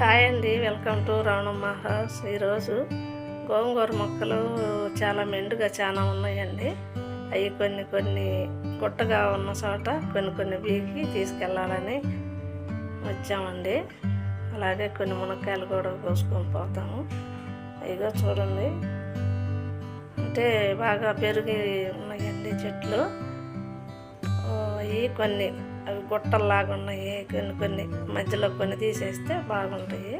Hi అండి welcome to Ravanamma house ఈరోజు గోంగూర మొక్కలు చాలా మెండుగా చాలా ఉన్నాయండి. అవి కొన్ని కొన్ని గుట్టగా ఉన్న చోట కొన్ని కొన్ని బీకి తీసుకెళ్ళాలని వచ్చామండి. అలాగే కొన్ని మునక్కాయలు కూడా కోసుకొని పోతాము. ఇగో చూడండి. అంటే బాగా పెరిగి ఉన్నాయండి చెట్లు. అవి కొన్ని అవి గుట్టల్లాగా ఉన్నాయి కొన్ని కొన్ని మధ్యలో కొన్ని తీసేస్తే బాగుంటాయి.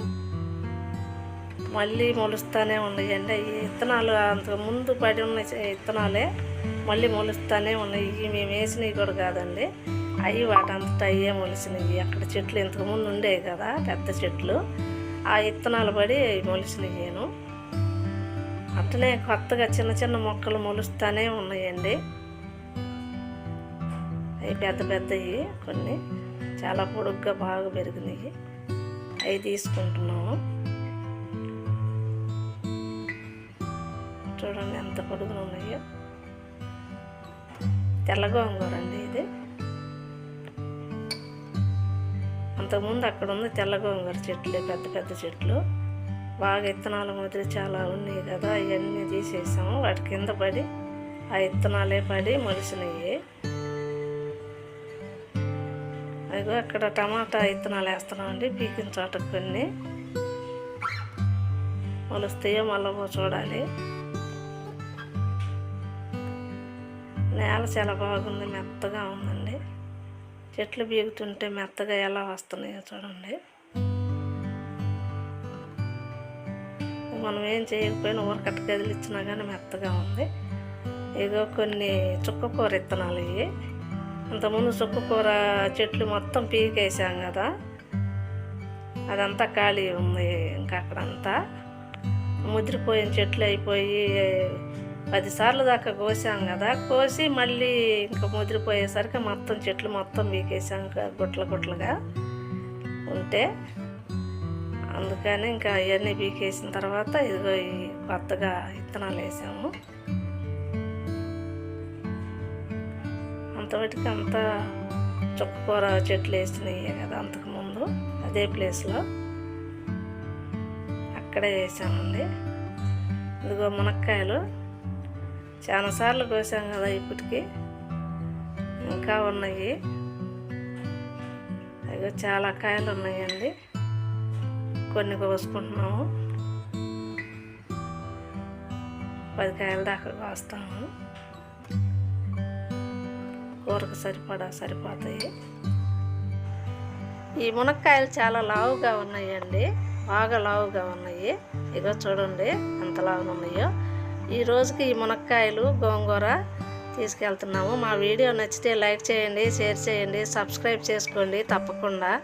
మళ్ళీ మొలుస్తూనే ఉన్నాయండి ఈ విత్తనాలు అంత ముందు పడి ఉన్న విత్తనాలే మళ్ళీ మొలుస్తూనే ఉన్నాయి. ఇవి మేము వేసినవి కూడా కాదండి. అవి వాటంతటా అయ్యే మొలిసినవి. అక్కడ చెట్లు ఇంతకు ముందు ఉండేవి కదా పెద్ద చెట్లు. ఆ విత్తనాలు పడి మొలిసినవి నేను. అట్లనే కొత్తగా చిన్న చిన్న మొక్కలు మొలుస్తూనే ఉన్నాయండి. అవి పెద్ద పెద్దవి కొన్ని. చాలా పొడుగ్గా బాగా పెరిగినాయి అవి తీసుకుంటున్నాము. చూడండి ఎంత పొడుగున ఉన్నాయో. తెల్ల గోంగూర అండి ఇది. అంతకుముందు అక్కడ ఉంది తెల్ల గోంగూర చెట్లు పెద్ద పెద్ద చెట్లు. బాగా ఇత్తనాలు మాదిరి చాలా ఉన్నాయి కదా అవన్నీ తీసేసాము. వాటి కింద పడి ఆ విత్తనాలే పడి మొలిసినాయి ఇదిగో అక్కడ టమాటా విత్తనాలు వేస్తున్నామండి పీకిన చోట కొన్ని. మొలుస్తాయో మళ్ళీ చూడాలి. నేల చాలా బాగుంది మెత్తగా ఉందండి. చెట్లు బీగుతుంటే మెత్తగా ఎలా వస్తున్నాయో చూడండి. మనం ఏం చేయకపోయినా ఊరకట్ట కదిలిచ్చినా కానీ మెత్తగా ఉంది. ఇగో కొన్ని చుక్కకూర విత్తనాలు ఇవి. అంతకుముందు చుక్కకూర చెట్లు మొత్తం పీకేసాం కదా. అదంతా ఖాళీ ఉంది ఇంకా అక్కడంతా. ముదిరిపోయిన చెట్లు అయిపోయి పదిసార్లు దాకా కోసాం కదా. కోసి మళ్ళీ ఇంకా ముదిరిపోయేసరికి మొత్తం చెట్లు మొత్తం పీకేసాం గుట్ల గుట్లుగా ఉంటే. అందుకని ఇంకా అవన్నీ పీకేసిన తర్వాత ఇదిగో ఈ కొత్తగా విత్తనాలు వేసాము అంతవరకు అంతా చుక్కకూర చెట్లు వేసినాయి కదా అంతకుముందు అదే ప్లేస్లో అక్కడే వేసామండి. ఇదిగో మునక్కాయలు. చాలాసార్లు కోసాం కదా ఇప్పటికి. ఇంకా ఉన్నాయి. అదిగో చాలా కాయలు ఉన్నాయండి. కొన్ని కోసుకుంటున్నాము. పది కాయల దాకా కోస్తాము. కూరకు సరిపడా సరిపోతాయి. ఈ మునక్కాయలు చాలా లావుగా ఉన్నాయండి. బాగా లావుగా ఉన్నాయి. ఇగో చూడండి ఎంత లావుగా ఉన్నాయో. ఈ రోజుకి ఈ మునక్కాయలు గోంగూర తీసుకెళ్తున్నాము. మా వీడియో నచ్చితే లైక్ చేయండి షేర్ చేయండి సబ్స్క్రైబ్ చేసుకోండి తప్పకుండా.